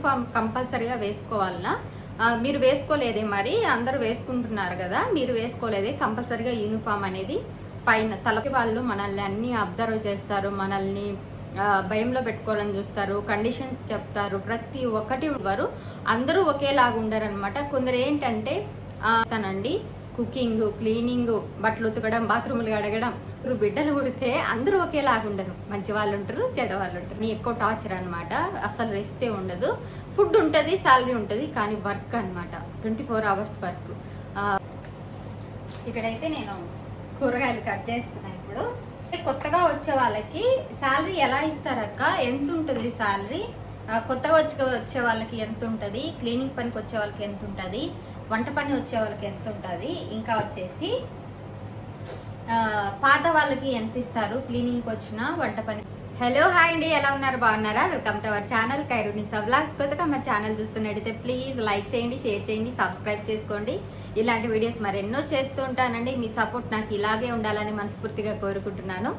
Uniform కంపల్సరీగా వేసుకోవాలనా? మీరు వేసుకోలేదే మరి అందరూ వేసుకుంటున్నారు కదా మీరు వేసుకోలేదే కంపల్సరీగా యూనిఫామ్ అనేది? పైన తలకి వాళ్ళు మనల్ని అన్ని అబ్జర్వ్ చేస్తారు మనల్ని భయంలో పెట్టుకోవాలని చూస్తారు కండిషన్స్ చెప్తారు ప్రతి ఒక్కటి వారు అందరూ ఒకేలాగా ఉండరు అనమాట కొందరు ఏంటంటే తనండి కుకింగ్ క్లీనింగ్ బట్టలు ఉతకడం బాత్రూములు కడగడం ఇప్పుడు బిడ్డలు కుడితే అందరూ ఒకేలాగా ఉండరు. మంచి వాళ్ళు ఉంటారు చెడ్డ వాళ్ళు ఉంటారు. నీ ఎక్కువ టార్చర్ అనమాట అసలు రెస్టే ఉండదు. ఫుడ్ ఉంటుంది శాలరీ ఉంటుంది కానీ వర్క్ అనమాట ట్వంటీ ఫోర్ అవర్స్ వర్క్ ఇక్కడైతే నేను కూరగాయలు కట్ చేస్తున్నాను ఇప్పుడు. కొత్తగా వచ్చే వాళ్ళకి శాలరీ ఎలా ఇస్తారక్క ఎంత ఉంటుంది శాలరీ కొత్తగా వచ్చే వచ్చే వాళ్ళకి ఎంత ఉంటుంది? క్లీనింగ్ పనికి వచ్చే వాళ్ళకి ఎంత ఉంటుంది? వంట పని వచ్చే వాళ్ళకి ఎంత ఉంటుంది? ఇంకా వచ్చేసి పాత వాళ్ళకి ఎంత ఇస్తారు? క్లీనింగ్కి వచ్చిన వంట పని హలో హాయ్ అండి. ఎలా ఉన్నారు? బాగున్నారా? వెల్కమ్ టు అవర్ ఛానల్ కైరుని సబ్లాగ్స్ కొత్తగా మా ఛానల్ చూస్తున్నట్టయితే ప్లీజ్ లైక్ చేయండి షేర్ చేయండి సబ్స్క్రైబ్ చేసుకోండి. ఇలాంటి వీడియోస్ మరెన్నో చేస్తూ ఉంటానండి. మీ సపోర్ట్ నాకు ఇలాగే ఉండాలని మనస్ఫూర్తిగా కోరుకుంటున్నాను.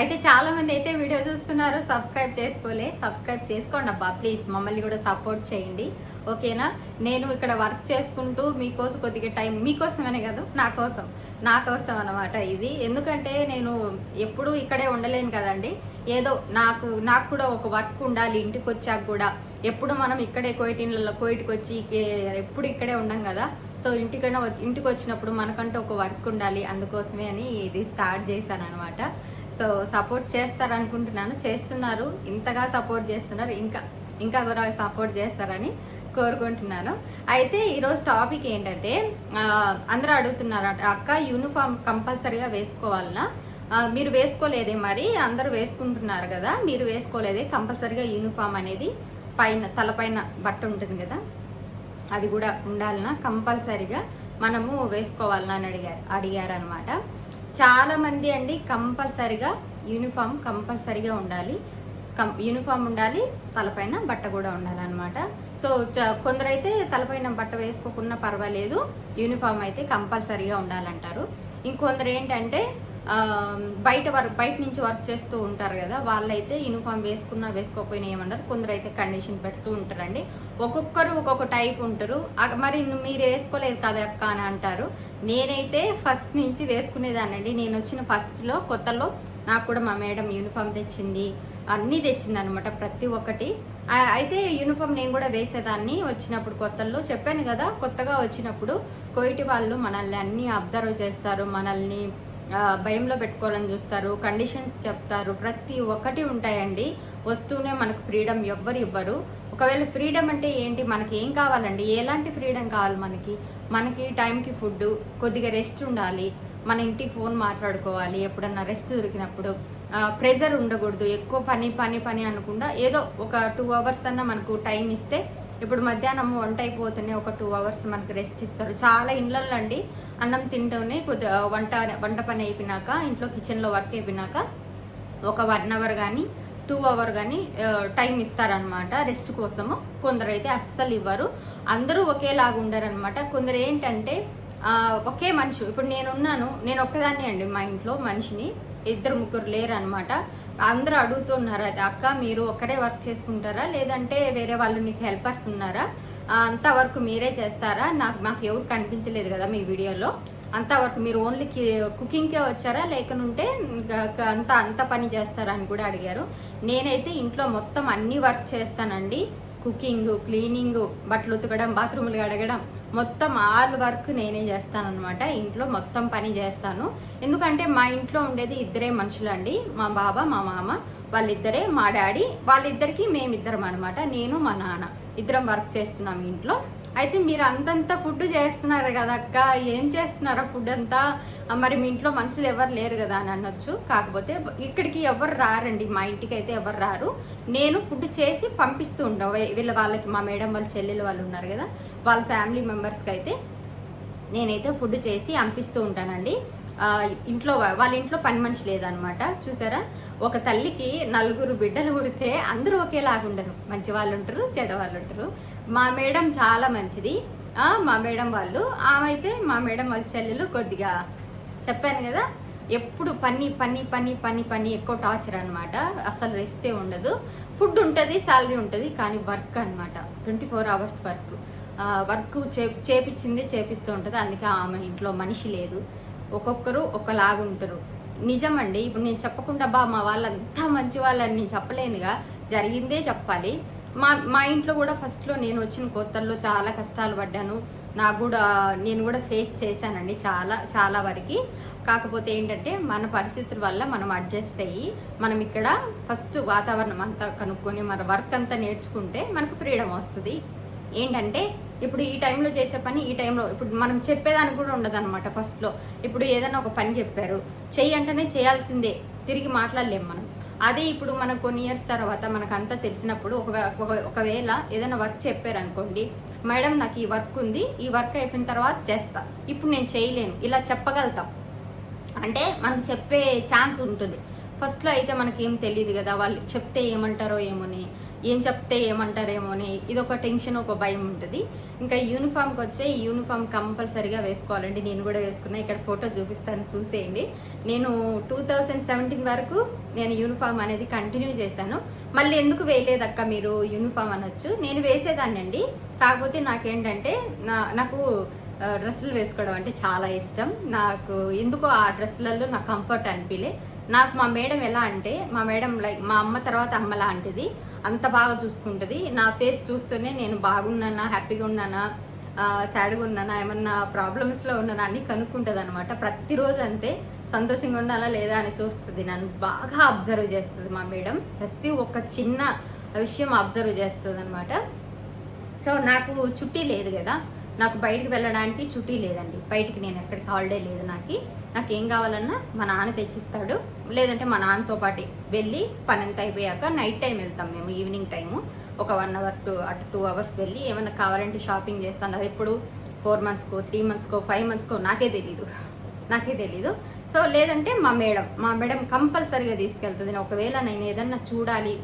అయితే చాలా మంది అయితే వీడియో చూస్తున్నారు సబ్స్క్రైబ్ చేసుకోలే. సబ్స్క్రైబ్ చేసుకోండి అబ్బా ప్లీజ్ మమ్మల్ని కూడా సపోర్ట్ చేయండి. ఓకేనా నేను ఇక్కడ వర్క్ చేసుకుంటూ మీకోసం కొద్దిగా టైం మీకోసమనే కాదు నా కోసం నా కోసం అనమాట ఇది. ఎందుకంటే నేను ఎప్పుడూ ఇక్కడే ఉండలేను కదండి. ఏదో నాకు నాకు కూడా ఒక వర్క్ ఉండాలి ఇంటికి వచ్చాక కూడా. ఎప్పుడు మనం ఇక్కడే కోయిటిన్లలో కోయిటికి వచ్చి ఎప్పుడు ఇక్కడే ఉండం కదా. సో ఇంటికైనా ఇంటికి వచ్చినప్పుడు మనకంటూ ఒక వర్క్ ఉండాలి అందుకోసమే అని ఇది స్టార్ట్ చేశాను అనమాట సో సపోర్ట్ చేస్తారనుకుంటున్నాను. చేస్తున్నారు. ఇంతగా సపోర్ట్ చేస్తున్నారు. ఇంకా ఇంకా కూడా సపోర్ట్ చేస్తారని కోరుకుంటున్నాను. అయితే ఈరోజు టాపిక్ ఏంటంటే అందరూ అడుగుతున్నారట అక్క యూనిఫామ్ కంపల్సరీగా వేసుకోవాలనా? మీరు వేసుకోలేదే మరి అందరూ వేసుకుంటున్నారు కదా మీరు వేసుకోలేదే కంపల్సరీగా యూనిఫామ్ అనేది పైన తలపైన బట్ట ఉంటుంది కదా అది కూడా ఉండాలనా? కంపల్సరీగా మనము వేసుకోవాలనా అని అడిగారు అడిగారు అనమాట చాలామంది అండి కంపల్సరీగా యూనిఫామ్ కంపల్సరీగా ఉండాలి కం యూనిఫామ్ ఉండాలి తలపైన బట్ట కూడా ఉండాలన్నమాట. సో చ- కొందరైతే తలపైన బట్ట వేసుకోకున్నా పర్వాలేదు యూనిఫామ్ అయితే కంపల్సరీగా ఉండాలంటారు. ఇంకొందరు ఏంటంటే బయట వర్క్ బయట నుంచి వర్క్ చేస్తూ ఉంటారు కదా వాళ్ళైతే యూనిఫామ్ వేసుకున్నా వేసుకోకపోయినా ఏమన్నారు కొందరు అయితే కండిషన్ పెడుతూ ఉంటారండి. ఒక్కొక్కరు ఒక్కొక్క టైప్ ఉంటారు. మరి నువ్వు మీరు వేసుకోలేదు కదా అక్క అని అంటారు. నేనైతే ఫస్ట్ నుంచి వేసుకునేదానండి నేను వచ్చిన ఫస్ట్లో కొత్తలో నాకు కూడా మా మేడం యూనిఫామ్ తెచ్చింది. అన్నీ తెచ్చింది అనమాట ప్రతి ఒక్కటి. అయితే యూనిఫామ్ నేను కూడా వేసేదాన్ని వచ్చినప్పుడు కొత్తల్లో. చెప్పాను కదా కొత్తగా వచ్చినప్పుడు కోయిటి వాళ్ళు మనల్ని అన్నీ అబ్జర్వ్ చేస్తారు మనల్ని భయంలో పెట్టుకోవాలని చూస్తారు కండిషన్స్ చెప్తారు. ప్రతి ఒక్కటి ఉంటాయండి. వస్తూనే మనకు ఫ్రీడమ్ ఎవ్వరు ఇవ్వరు. ఒకవేళ ఫ్రీడమ్ అంటే ఏంటి? మనకి ఏం కావాలండి? ఎలాంటి ఫ్రీడమ్ కావాలి మనకి? మనకి టైంకి ఫుడ్ కొద్దిగా రెస్ట్ ఉండాలి. మన ఇంటికి ఫోన్ మాట్లాడుకోవాలి ఎప్పుడన్నా రెస్ట్ దొరికినప్పుడు. ప్రెజర్ ఉండకూడదు. ఎక్కువ పని పని పని అనకుండా ఏదో ఒక టూ అవర్స్ అన్న మనకు టైం ఇస్తే ఇప్పుడు మధ్యాహ్నం వంట అయిపోతూనే ఒక టూ అవర్స్ మనకు రెస్ట్ ఇస్తారు. చాలా ఇళ్ళల్లో అండి అన్నం తింటూనే కొద్ది వంట వంట పని అయిపోయినాక ఇంట్లో కిచెన్లో వర్క్ అయిపోయినాక ఒక వన్ అవర్ కానీ టూ అవర్ కానీ టైం ఇస్తారనమాట రెస్ట్ కోసము. కొందరు అయితే అస్సలు ఇవ్వరు. అందరూ ఒకేలాగా ఉండరనమాట. కొందరు ఏంటంటే ఒకే మనిషి. ఇప్పుడు నేనున్నాను నేను ఒక్కదాన్ని అండి మా ఇంట్లో మనిషిని. ఇద్దరు ముగ్గురు లేరు అనమాట అందరూ అడుగుతున్నారు అది అక్క మీరు ఒక్కరే వర్క్ చేసుకుంటారా? లేదంటే వేరే వాళ్ళు నీకు హెల్పర్స్ ఉన్నారా? అంతవరకు వర్క్ మీరే చేస్తారా? నాకు మాకు ఎవరు కనిపించలేదు కదా మీ వీడియోలో. అంతవరకు వర్క్ మీరు ఓన్లీ కుకింగ్కే వచ్చారా? లేకనుంటే అంత అంత పని చేస్తారా? అని కూడా అడిగారు. నేనైతే ఇంట్లో మొత్తం అన్ని వర్క్ చేస్తానండి. కుకింగ్ క్లీనింగ్ బట్టలు ఉతకడం బాత్రూములు కడగడం మొత్తం ఆల్ వర్క్ నేనే చేస్తానన్నమాట. ఇంట్లో మొత్తం పని చేస్తాను. ఎందుకంటే మా ఇంట్లో ఉండేది ఇద్దరే మనుషులు అండి మా బాబా మా మామ వాళ్ళిద్దరే మా డాడీ వాళ్ళిద్దరికి మేమిద్దరం అనమాట నేను మా నాన్న. ఇద్దరం వర్క్ చేస్తున్నాం ఇంట్లో. అయితే మీరు అంతంత ఫుడ్ చేస్తున్నారు కదా అక్క. ఏం చేస్తున్నారా ఫుడ్ అంతా? మరి మీ ఇంట్లో మనుషులు ఎవరు లేరు కదా అని అనొచ్చు. కాకపోతే ఇక్కడికి ఎవరు రారండి. మా ఇంటికి అయితే ఎవరు రారు. నేను ఫుడ్ చేసి పంపిస్తూ ఉంటాం. వీళ్ళ వాళ్ళకి మా మేడం వాళ్ళ చెల్లెలు వాళ్ళు ఉన్నారు కదా. వాళ్ళ ఫ్యామిలీ మెంబర్స్కి అయితే నేనైతే ఫుడ్ చేసి పంపిస్తూ ఉంటానండి. ఇంట్లో వాళ్ళ ఇంట్లో పని మనిషి లేదనమాట. చూసారా? ఒక తల్లికి నలుగురు బిడ్డలు పుడితే అందరూ ఒకేలాగా ఉండరు. మంచి వాళ్ళు ఉంటారు చెడ్డ వాళ్ళు ఉంటారు. మా మేడం చాలా మంచిది. మా మేడం వాళ్ళు ఆమె అయితే మా మేడం వాళ్ళ చెల్లెలు కొద్దిగా చెప్పాను కదా ఎప్పుడు పని పని పని పని పని ఎక్కువ టార్చర్ అనమాట. అసలు రెస్టే ఉండదు. ఫుడ్ ఉంటుంది శాలరీ ఉంటుంది కానీ వర్క్ అనమాట. Twenty four hours work. Work చే చేపించింది చేపిస్తూ ఉంటుంది. అందుకే ఆమె ఇంట్లో మనిషి లేదు. ఒక్కొక్కరు ఒకలాగా ఉంటారు. నిజమండి. ఇప్పుడు నేను చెప్పకుండా బా మా వాళ్ళంతా మంచి వాళ్ళని నేను చెప్పలేనుగా. జరిగిందే చెప్పాలి. మా మా ఇంట్లో కూడా ఫస్ట్లో నేను వచ్చిన కొత్తల్లో చాలా కష్టాలు పడ్డాను. నాకు కూడా నేను కూడా ఫేస్ చేశానండి చాలా చాలా వరకు. కాకపోతే ఏంటంటే మన పరిస్థితుల వల్ల మనం అడ్జస్ట్ అయ్యి మనం ఇక్కడ ఫస్ట్ వాతావరణం అంతా కనుక్కొని మన వర్క్ అంతా నేర్చుకుంటే మనకు ఫ్రీడమ్ వస్తుంది. ఏంటంటే ఇప్పుడు ఈ టైంలో చేసే పని ఈ టైంలో. ఇప్పుడు మనం చెప్పేదానికి కూడా ఉండదు అనమాట ఫస్ట్లో ఇప్పుడు ఏదైనా ఒక పని చెప్పారు. చెయ్యి అంటేనే చేయాల్సిందే. తిరిగి మాట్లాడలేం మనం. అదే ఇప్పుడు మనకు కొన్ని ఇయర్స్ తర్వాత మనకు అంతా తెలిసినప్పుడు ఒక ఒక- ఒకవేళ ఏదైనా వర్క్ చెప్పారు అనుకోండి మేడం నాకు ఈ వర్క్ ఉంది. ఈ వర్క్ అయిపోయిన తర్వాత చేస్తా. ఇప్పుడు నేను చేయలేను. ఇలా చెప్పగలుగుతాం. అంటే మనకు చెప్పే ఛాన్స్ ఉంటుంది. ఫస్ట్లో అయితే మనకి ఏం తెలియదు కదా వాళ్ళు చెప్తే ఏమంటారో ఏమోని ఏం చెప్తే ఏమంటారేమో అని ఇది ఒక టెన్షన్ ఒక భయం ఉంటుంది. ఇంకా యూనిఫామ్కి వచ్చే యూనిఫామ్ కంపల్సరీగా వేసుకోవాలండి. నేను కూడా వేసుకున్నా ఇక్కడ ఫోటో చూపిస్తాను చూసేయండి. నేను టూ థౌజండ్ సెవెంటీన్ వరకు నేను యూనిఫామ్ అనేది కంటిన్యూ చేశాను. మళ్ళీ ఎందుకు వేయలేదక్క మీరు యూనిఫామ్ అనొచ్చు? నేను వేసేదాన్ని అండి కాకపోతే నాకేంటంటే నా నాకు డ్రెస్సులు వేసుకోవడం అంటే చాలా ఇష్టం. నాకు ఎందుకో ఆ డ్రెస్సులలో నాకు కంఫర్ట్ అనిపించలే నాకు మా మేడం ఎలా అంటే మా మేడం లైక్ మా అమ్మ తర్వాత అమ్మ లాంటిది. అంత బాగా చూసుకుంటుంది. నా ఫేస్ చూస్తూనే నేను బాగున్నానా హ్యాపీగా ఉన్నానా సాడ్గా ఉన్నానా ఏమన్నా ప్రాబ్లమ్స్లో ఉన్నానా అని కనుక్కుంటుంది అనమాట ప్రతిరోజు అంతే సంతోషంగా ఉండాలా లేదా అని చూస్తుంది. నన్ను బాగా అబ్జర్వ్ చేస్తుంది మా మేడం. ప్రతి ఒక్క చిన్న విషయం అబ్జర్వ్ చేస్తుంది అనమాట సో నాకు చుట్టి లేదు కదా. నాకు బయటికి వెళ్ళడానికి చుట్టీ లేదండి. బయటికి నేను ఎక్కడికి హాలిడే లేదు నాకు. నాకు ఏం కావాలన్నా మా నాన్న తెచ్చిస్తాడు. లేదంటే మా నాన్నతో పాటు వెళ్ళి పని అంతా అయిపోయాక నైట్ టైం వెళ్తాం మేము ఈవినింగ్ టైము ఒక వన్ అవర్ టూ అటు టూ అవర్స్ వెళ్ళి ఏమైనా కావాలంటే షాపింగ్ చేస్తాను. అది ఎప్పుడు? ఫోర్ మంత్స్కో త్రీ మంత్స్కో ఫైవ్ మంత్స్కో నాకే తెలీదు. నాకే తెలీదు. సో లేదంటే మా మేడం మా మేడం కంపల్సరీగా తీసుకెళ్తుంది. ఒకవేళ నేను ఏదన్నా చూడాలి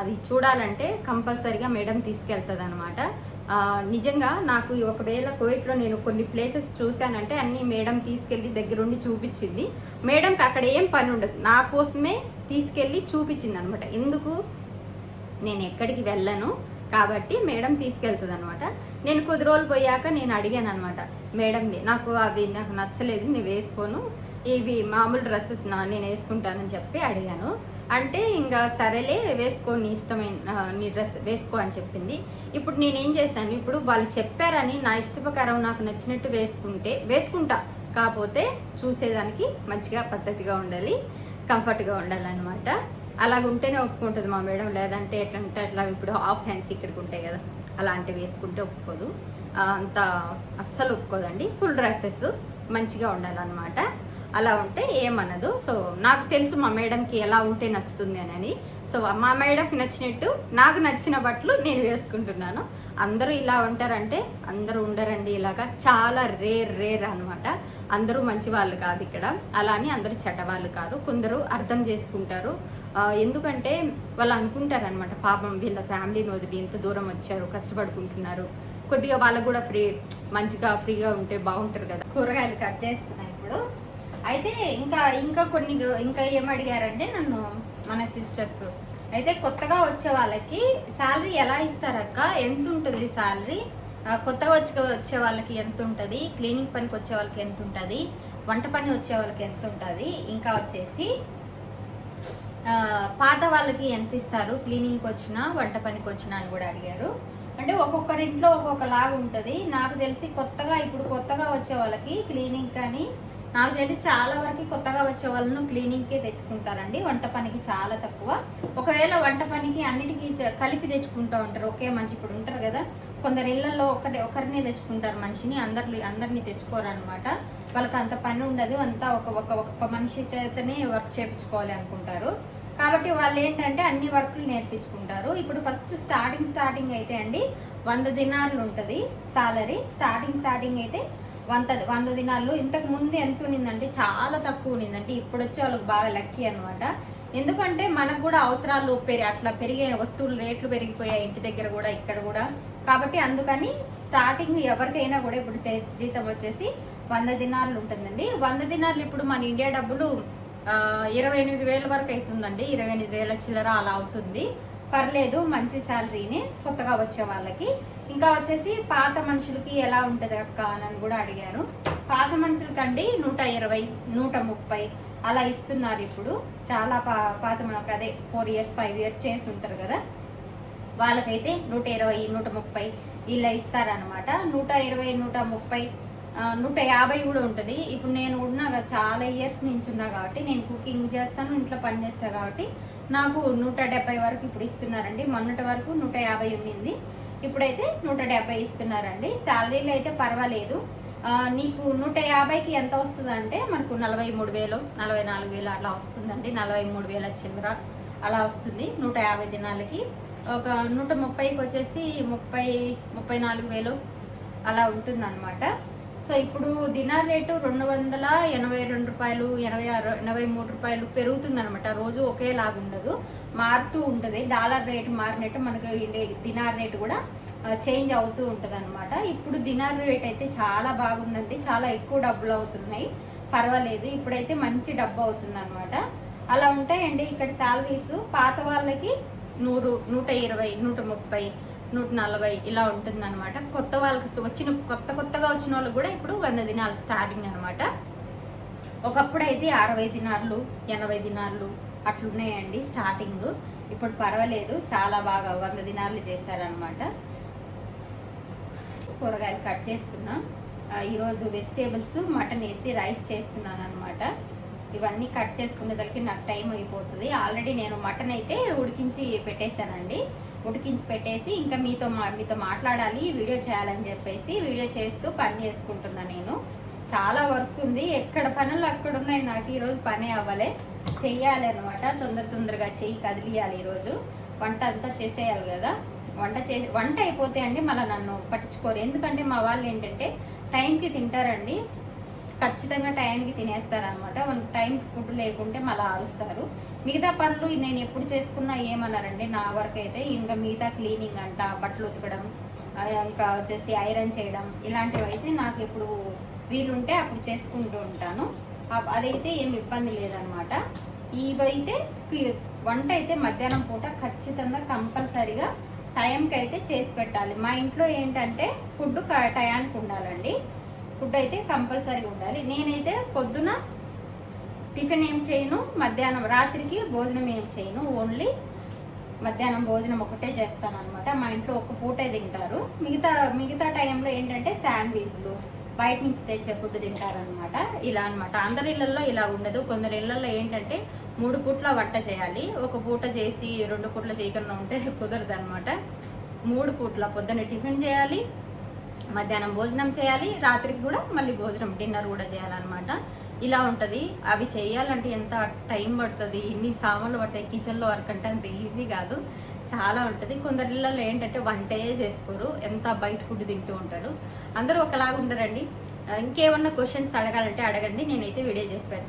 అది చూడాలంటే కంపల్సరిగా మేడం తీసుకెళ్తుంది అనమాట నిజంగా నాకు ఈ ఒకవేళ కోవిడ్లో నేను కొన్ని ప్లేసెస్ చూశానంటే అన్ని మేడం తీసుకెళ్ళి దగ్గరుండి చూపించింది. మేడంకి అక్కడ ఏం పని ఉండదు. నా కోసమే తీసుకెళ్ళి చూపించింది అనమాట ఎందుకు? నేను ఎక్కడికి వెళ్ళను కాబట్టి మేడం తీసుకెళ్తుంది అనమాట నేను కొద్ది రోజులు పోయాక నేను అడిగాను అనమాట మేడంని నాకు అవి నాకు నచ్చలేదు నేను వేసుకోను. ఇవి మామూలు డ్రెస్సెస్ నా నేను వేసుకుంటానని చెప్పి అడిగాను. అంటే ఇంకా సరేలే వేసుకో నీ ఇష్టమైన నీ డ్రెస్ వేసుకో అని చెప్పింది. ఇప్పుడు నేను ఏం చేశాను ఇప్పుడు వాళ్ళు చెప్పారని నా ఇష్టప్రకారం నాకు నచ్చినట్టు వేసుకుంటే వేసుకుంటా. కాకపోతే చూసేదానికి మంచిగా పద్ధతిగా ఉండాలి కంఫర్ట్గా ఉండాలన్నమాట. అలాగ ఉంటేనే ఒప్పుకుంటుంది మా మేడం. లేదంటే ఎట్లంటే అట్లా ఇప్పుడు హాఫ్ హ్యాండ్స్ ఇక్కడికి ఉంటాయి కదా అలాంటివి వేసుకుంటే ఒప్పుకోదు. అంత అస్సలు ఒప్పుకోదండి. ఫుల్ డ్రెస్సెస్ మంచిగా ఉండాలన్నమాట. అలా ఉంటే ఏమనదు. సో నాకు తెలుసు మా మేడంకి ఎలా ఉంటే నచ్చుతుంది అని. సో మా మేడంకి నచ్చినట్టు నాకు నచ్చిన బట్టలు నేను వేసుకుంటున్నాను. అందరూ ఇలా ఉంటారంటే అందరూ ఉండరండి ఇలాగా. చాలా రేర్ రేర్ అనమాట అందరూ మంచి వాళ్ళు కాదు ఇక్కడ. అలా అని అందరూ చెడ్డవాళ్ళు కారు కాదు. కొందరు అర్థం చేసుకుంటారు. ఎందుకంటే వాళ్ళు అనుకుంటారు అనమాట పాపం వీళ్ళ ఫ్యామిలీని వదిలి ఇంత దూరం వచ్చారు కష్టపడుకుంటున్నారు. కొద్దిగా వాళ్ళకు కూడా ఫ్రీ మంచిగా ఫ్రీగా ఉంటే బాగుంటారు కదా. కూరగాయలు కట్ చేస్తున్నాయి ఇప్పుడు. అయితే ఇంకా ఇంకా కొన్ని ఇంకా ఏం అడిగారంటే నన్ను మన సిస్టర్స్ అయితే కొత్తగా వచ్చే వాళ్ళకి శాలరీ ఎలా ఇస్తారక్క? ఎంత ఉంటుంది శాలరీ కొత్తగా వచ్చే వచ్చే వాళ్ళకి ఎంత ఉంటుంది క్లీనింగ్ పనికి వచ్చే వాళ్ళకి ఎంత ఉంటుంది వంట పని వచ్చే వాళ్ళకి ఎంత ఉంటుంది ఇంకా వచ్చేసి పాత వాళ్ళకి ఎంత ఇస్తారు? క్లీనింగ్కి వచ్చినా వంట పనికి వచ్చినా అని కూడా అడిగారు. అంటే ఒక్కొక్కరింట్లో ఒక్కొక్కలాగా ఉంటుంది నాకు తెలిసి కొత్తగా ఇప్పుడు కొత్తగా వచ్చే వాళ్ళకి క్లీనింగ్ కానీ నాకు తెలిసి చాలా వరకు కొత్తగా వచ్చే వాళ్ళను క్లీనింగ్కే తెచ్చుకుంటారండి. వంట పనికి చాలా తక్కువ. ఒకవేళ వంట పనికి అన్నిటికీ కలిపి తెచ్చుకుంటూ ఉంటారు. ఒకే మనిషి ఇప్పుడు ఉంటారు కదా. కొందరు ఇళ్ళలో ఒకటి ఒకరినే తెచ్చుకుంటారు మనిషిని. అందరి అందరినీ తెచ్చుకోరు అనమాట వాళ్ళకి అంత పని ఉండదు. అంతా ఒక ఒక ఒక మనిషి చేతనే వర్క్ చేయించుకోవాలి అనుకుంటారు. కాబట్టి వాళ్ళు ఏంటంటే అన్ని వర్క్లు నేర్పించుకుంటారు. ఇప్పుడు ఫస్ట్ స్టార్టింగ్ స్టార్టింగ్ అయితే అండి వంద దినాలు ఉంటుంది. సాలరీ. స్టార్టింగ్ స్టార్టింగ్ అయితే వంద వంద దినాలు ఇంతకు ముందు ఎంత ఉన్నిందంటే చాలా తక్కువ ఉన్నిందంటే ఇప్పుడు వచ్చే వాళ్ళకి బాగా లక్కీ అనమాట ఎందుకంటే మనకు కూడా అవసరాలు పెరి అట్లా పెరిగే వస్తువులు రేట్లు పెరిగిపోయాయి ఇంటి దగ్గర కూడా ఇక్కడ కూడా. కాబట్టి అందుకని స్టార్టింగ్ ఎవరికైనా కూడా ఇప్పుడు జీతం వచ్చేసి వంద దినాలు ఉంటుందండి. వంద దినాలు ఇప్పుడు మన ఇండియా డబ్బులు ఇరవై ఎనిమిది వేల వరకు అవుతుందండి ఇరవై ఎనిమిది వేల చిల్లర అలా అవుతుంది. పర్లేదు మంచి శాలరీని కొత్తగా వచ్చే వాళ్ళకి. ఇంకా వచ్చేసి పాత మనుషులకి ఎలా ఉంటుంది అక్క అని కూడా అడిగారు. పాత మనుషులకండి నూట ఇరవై నూట ముప్పై అలా ఇస్తున్నారు ఇప్పుడు. చాలా పా పాత మనకు అదే ఫోర్ ఇయర్స్ ఫైవ్ ఇయర్స్ చేసి ఉంటారు కదా. వాళ్ళకైతే నూట ఇరవై నూట ముప్పై ఇలా ఇస్తారనమాట నూట ఇరవై నూట ముప్పై నూట యాభై కూడా ఉంటుంది. ఇప్పుడు నేను ఉన్నా చాలా ఇయర్స్ నుంచి ఉన్నా కాబట్టి నేను కుకింగ్ చేస్తాను ఇంట్లో పని చేస్తాను కాబట్టి నాకు నూట డెబ్బై వరకు ఇప్పుడు ఇస్తున్నారండి. మొన్నటి వరకు నూట యాభై ఉండింది. ఇప్పుడైతే నూట డెబ్బై ఇస్తున్నారండి. శాలరీలు అయితే పర్వాలేదు. నీకు నూట యాభైకి ఎంత వస్తుంది అంటే మనకు నలభై మూడు వేలు నలభై నాలుగు వేలు అట్లా వస్తుందండి. నలభై మూడు వేల చిల్లర అలా వస్తుంది నూట యాభై దినాలకి. ఒక నూట ముప్పైకి వచ్చేసి ముప్పై ముప్పై నాలుగు వేలు అలా ఉంటుందన్నమాట. సో ఇప్పుడు దినార్ రేటు రెండు వందల ఎనభై రెండు రూపాయలు ఎనభై ఆరు ఎనభై మూడు రూపాయలు పెరుగుతుందనమాట రోజు ఒకేలాగా ఉండదు. మారుతూ ఉంటుంది. డాలర్ రేటు మారినట్టు మనకు దినార్ రేటు కూడా చేంజ్ అవుతూ ఉంటుంది అనమాట ఇప్పుడు దినార్ రేట్ అయితే చాలా బాగుందండి. చాలా ఎక్కువ డబ్బులు అవుతున్నాయి. పర్వాలేదు. ఇప్పుడైతే మంచి డబ్బు అవుతుంది అనమాట అలా ఉంటాయండి ఇక్కడ శాలరీస్. పాత వాళ్ళకి నూరు నూట ఇరవై నూట ముప్పై నూట నలభై ఇలా ఉంటుంది అనమాట కొత్త వాళ్ళకి వచ్చిన కొత్త కొత్తగా వచ్చిన వాళ్ళకి కూడా ఇప్పుడు వంద దినాలు స్టార్టింగ్ అనమాట ఒకప్పుడు అయితే అరవై దినార్లు ఎనభై దినార్లు అట్లున్నాయండి స్టార్టింగ్ ఇప్పుడు పర్వాలేదు చాలా బాగా వంద దినార్లు చేశారనమాట కూరగాయలు కట్ చేస్తున్నా. ఈరోజు వెజిటేబుల్స్ మటన్ వేసి రైస్ చేస్తున్నాను అనమాట ఇవన్నీ కట్ చేసుకునేదానికి నాకు టైం అయిపోతుంది. ఆల్రెడీ నేను మటన్ అయితే ఉడికించి పెట్టేశానండి. ఉడికించి పెట్టేసి ఇంకా మీతో మా మీతో మాట్లాడాలి వీడియో చేయాలని చెప్పేసి వీడియో చేస్తూ పని చేసుకుంటున్నా నేను. చాలా వర్క్ ఉంది. ఎక్కడ పనులు అక్కడ ఉన్నాయి నాకు ఈరోజు పని అవ్వలే. చెయ్యాలి అనమాట తొందర తొందరగా చెయ్యి కదిలియాలి ఈరోజు. వంట అంతా చేసేయాలి కదా. వంట చే వంట అయిపోతే అండి మళ్ళీ నన్ను పట్టించుకోరు. ఎందుకంటే మా వాళ్ళు ఏంటంటే టైంకి తింటారండి. ఖచ్చితంగా టైంకి తినేస్తారనమాట. వన్ టైం ఫుడ్ లేకుంటే మళ్ళీ ఆరుస్తారు. మిగతా పనులు నేను ఎప్పుడు చేసుకున్నా ఏమన్నారండి నా వరకు అయితే ఇంకా మిగతా క్లీనింగ్ అంట బట్టలు ఉతకడం ఇంకా వచ్చేసి ఐరన్ చేయడం ఇలాంటివి అయితే నాకు ఎప్పుడు వీలుంటే అప్పుడు చేసుకుంటూ ఉంటాను. అదైతే ఏమి ఇబ్బంది లేదనమాట. ఇవైతే వంట అయితే మధ్యాహ్నం పూట ఖచ్చితంగా కంపల్సరిగా టైంకి అయితే చేసి పెట్టాలి. మా ఇంట్లో ఏంటంటే ఫుడ్ టయానికి ఉండాలండి. ఫుడ్ అయితే కంపల్సరీగా ఉండాలి. నేనైతే పొద్దున టిఫిన్ ఏం చేయను మధ్యాహ్నం రాత్రికి భోజనం ఏం చేయను. ఓన్లీ మధ్యాహ్నం భోజనం ఒకటే చేస్తాను అనమాట మా ఇంట్లో ఒక పూటే తింటారు. మిగతా మిగతా టైంలో ఏంటంటే శాండ్విచ్లు బయట నుంచి తెచ్చే ఫుడ్ తింటారనమాట ఇలా అన్నమాట. అందరి ఇళ్ళల్లో ఇలా ఉండదు. కొందరి ఇళ్ళల్లో ఏంటంటే మూడు పూట్ల వంట చేయాలి. ఒక పూట చేసి రెండు పూట్ల చేయకుండా ఉంటే కుదరదు అనమాట మూడు పూట్ల పొద్దున్న టిఫిన్ చేయాలి. మధ్యాహ్నం భోజనం చేయాలి రాత్రికి కూడా మళ్ళీ భోజనం డిన్నర్ కూడా చేయాలన్నమాట. ఇలా ఉంటుంది. అవి చేయాలంటే ఎంత టైం పడుతుంది? ఇన్ని సామాన్లు పడతాయి? కిచెన్లో వర్క్ అంటే అంత ఈజీ కాదు. చాలా ఉంటుంది. కొందరి ఏంటంటే వంటే చేసుకోరు. ఎంత బయట ఫుడ్ తింటూ ఉంటారు. అందరూ ఒకలాగా ఉండరండి. ఇంకేమన్నా క్వశ్చన్స్ అడగాలంటే అడగండి. నేనైతే వీడియో చేసి పెడతాను